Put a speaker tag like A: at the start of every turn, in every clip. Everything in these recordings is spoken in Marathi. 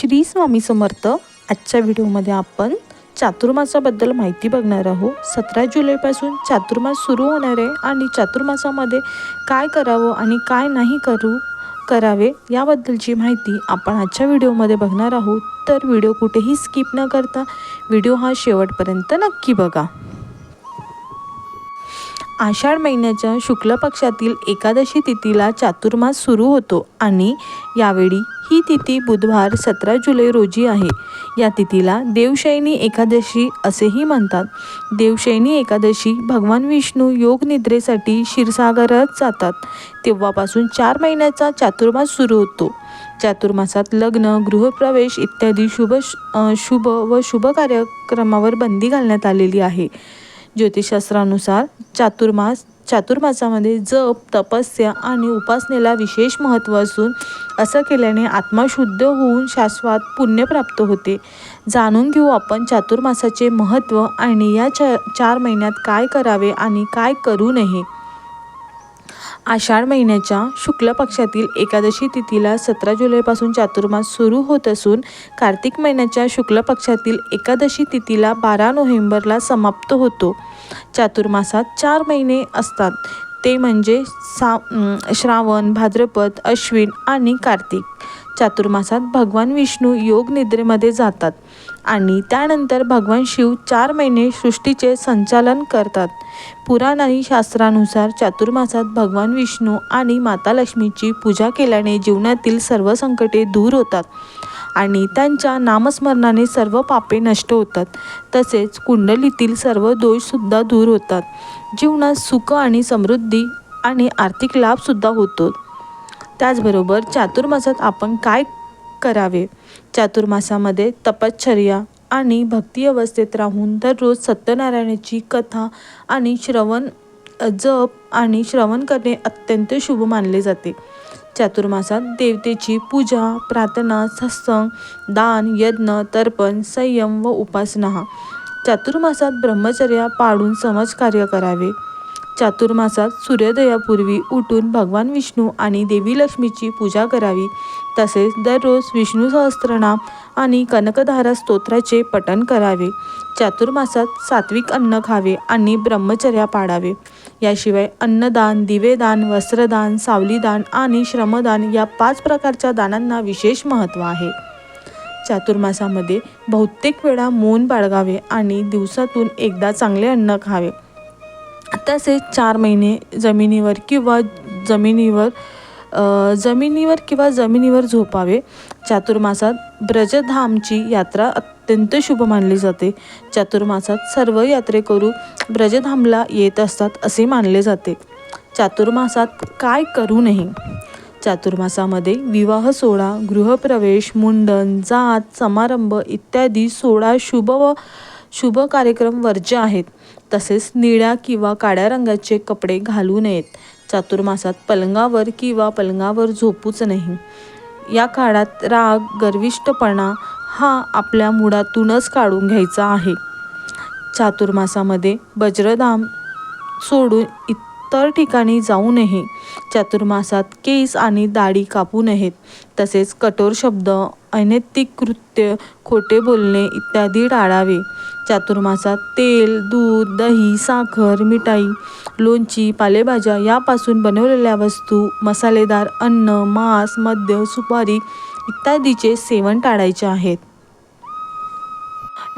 A: श्री स्वामी समर्थ. आजच्या व्हिडिओमध्ये आपण चातुर्मासाबद्दल माहिती बघणार आहोत. सतरा जुलैपासून चातुर्मास सुरू होणार आहे आणि चातुर्मासामध्ये काय करावं आणि काय नाही करू करावे याबद्दलची माहिती आपण आजच्या व्हिडिओमध्ये बघणार आहोत. तर व्हिडिओ कुठेही स्किप न करता व्हिडिओ हा शेवटपर्यंत नक्की बघा. आषाढ महिन्याच्या शुक्ल पक्षातील एकादशी तिथीला चातुर्मास सुरू होतो आणि यावेळी ही तिथी बुधवार सतरा जुलै रोजी आहे. या तिथीला देवशयनी एकादशी असेही म्हणतात. देवशयनी एकादशी भगवान विष्णू योग निद्रेसाठी क्षीरसागरात जातात. तेव्हापासून चार महिन्याचा चातुर्मास सुरू होतो. चातुर्मासात लग्न गृहप्रवेश इत्यादी शुभ शुभ व शुभ कार्यक्रमावर बंदी घालण्यात आलेली आहे. ज्योतिषशास्त्रानुसार चातुर्मास चातुर्मासामध्ये जप तपस्या आणि उपासनेला विशेष महत्त्व असून असं केल्याने आत्मा शुद्ध होऊन शाश्वत पुण्य प्राप्त होते. जाणून घेऊ आपण चातुर्मासाचे महत्त्व आणि या च चार महिन्यात काय करावे आणि काय करू नये. आषाढ महिन्याच्या शुक्ल पक्षातील एकादशी तिथीला सतरा जुलैपासून चातुर्मास सुरू होत असून कार्तिक महिन्याच्या शुक्ल पक्षातील एकादशी तिथीला बारा नोव्हेंबरला समाप्त होतो. चातुर्मासात चार महिने असतात. ते म्हणजे सा श्रावण भाद्रपद अश्विन आणि कार्तिक. चातुर्मासात भगवान विष्णू योग निद्रेमध्ये जातात आणि त्यानंतर भगवान शिव चार महिने सृष्टीचे संचालन करतात. पुराण आणि शास्त्रानुसार चातुर्मासात भगवान विष्णू आणि माता लक्ष्मीची पूजा केल्याने जीवनातील सर्व संकटे दूर होतात आणि त्यांच्या नामस्मरणाने सर्व पापे नष्ट होतात. तसेच कुंडलीतील सर्व दोषसुद्धा दूर होतात. जीवनात सुख आणि समृद्धी आणि आर्थिक लाभसुद्धा होतो. त्याचबरोबर चातुर्मासात आपण काय करावे? चातुर्मासामध्ये तपश्चर्या आणि भक्ती अवस्थेत राहून दररोज सत्यनारायणाची कथा आणि श्रवण जप आणि श्रवण करणे अत्यंत शुभ मानले जाते. चातुर्मासात देवतेची पूजा प्रार्थना सत्संग दान यज्ञ तर्पण संयम व उपासना. चातुर्मासात ब्रह्मचर्या पाळून समाजकार्य करावे. चातुर्मासात सूर्योदयापूर्वी उठून भगवान विष्णू आणि देवी लक्ष्मीची पूजा करावी. तसेच दररोज विष्णू सहस्त्रनाम आणि कनकधारा स्तोत्राचे पठण करावे. चातुर्मासात सात्विक अन्न खावे आणि ब्रह्मचर्या पाळावे याशिवाय अन्नदान दिवेदान वस्त्रदान सावलीदान आणि श्रमदान या पाच प्रकारच्या दानांना विशेष महत्त्व आहे. चातुर्मासामध्ये बहुतेक वेळा मौन बाळगावे आणि दिवसातून एकदा चांगले अन्न खावे. तसेच चार महिने जमिनीवर किंवा जमिनीवर जमिनीवर किंवा जमिनीवर झोपावे. चातुर्मासात ब्रजधामची यात्रा अत्यंत शुभ मानली जाते. चातुर्मासात सर्व यात्रेकरू ब्रजधामला येत असतात असे मानले जाते. चातुर्मासात काय करू नये? चातुर्मासामध्ये विवाह सोहळा गृहप्रवेश मुंडन जात समारंभ इत्यादी सोळा शुभ व शुभ कार्यक्रम वर्ज्य आहेत. तसेच निळ्या किंवा काळ्या रंगाचे कपडे घालू नयेत. चातुर्मासात पलंगावर किंवा पलंगावर झोपूच नाही. या काळात राग गर्विष्टपणा हा आपल्या मुळातूनच काढून घ्यायचा आहे. चातुर्मासामध्ये वज्रधाम सोडून इतर ठिकाणी जाऊ नये चातुर्मासात केस आणि दाढी कापू नयेत. तसेच कठोर शब्द अनैतिक कृत्य खोटे बोलणे इत्यादी टाळावे. चातुर्मासात तेल दूध दही साखर मिठाई लोणची पालेभाज्या यापासून बनवलेल्या वस्तू मसालेदार अन्न मांस मद्य सुपारी इत्यादीचे सेवन टाळायचे आहेत.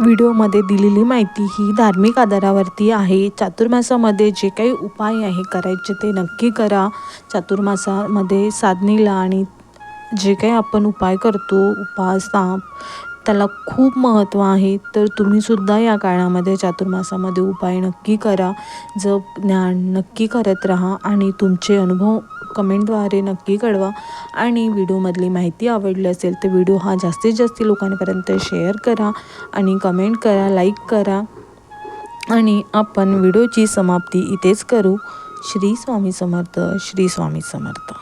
A: व्हिडिओमध्ये दिलेली माहिती ही धार्मिक आधारावरती आहे. चातुर्मासामध्ये जे काही उपाय आहे करायचे ते नक्की करा. चातुर्मासामध्ये साधनेला आणि जे काही आपण उपाय करतो उपास ताप त्याला खूप महत्त्व आहे. तर तुम्हीसुद्धा या काळामध्ये चातुर्मासामध्ये उपाय नक्की करा. जप ज्ञान नक्की करत राहा आणि तुमचे अनुभव कमेंटद्वारे नक्की कळवा. आणि व्हिडिओमधली माहिती आवडली असेल तर व्हिडिओ हा जास्तीत जास्त लोकांपर्यंत शेअर करा आणि कमेंट करा लाईक करा. आणि आपण व्हिडिओची समाप्ती इथेच करू. श्री स्वामी समर्थ श्री स्वामी समर्थ.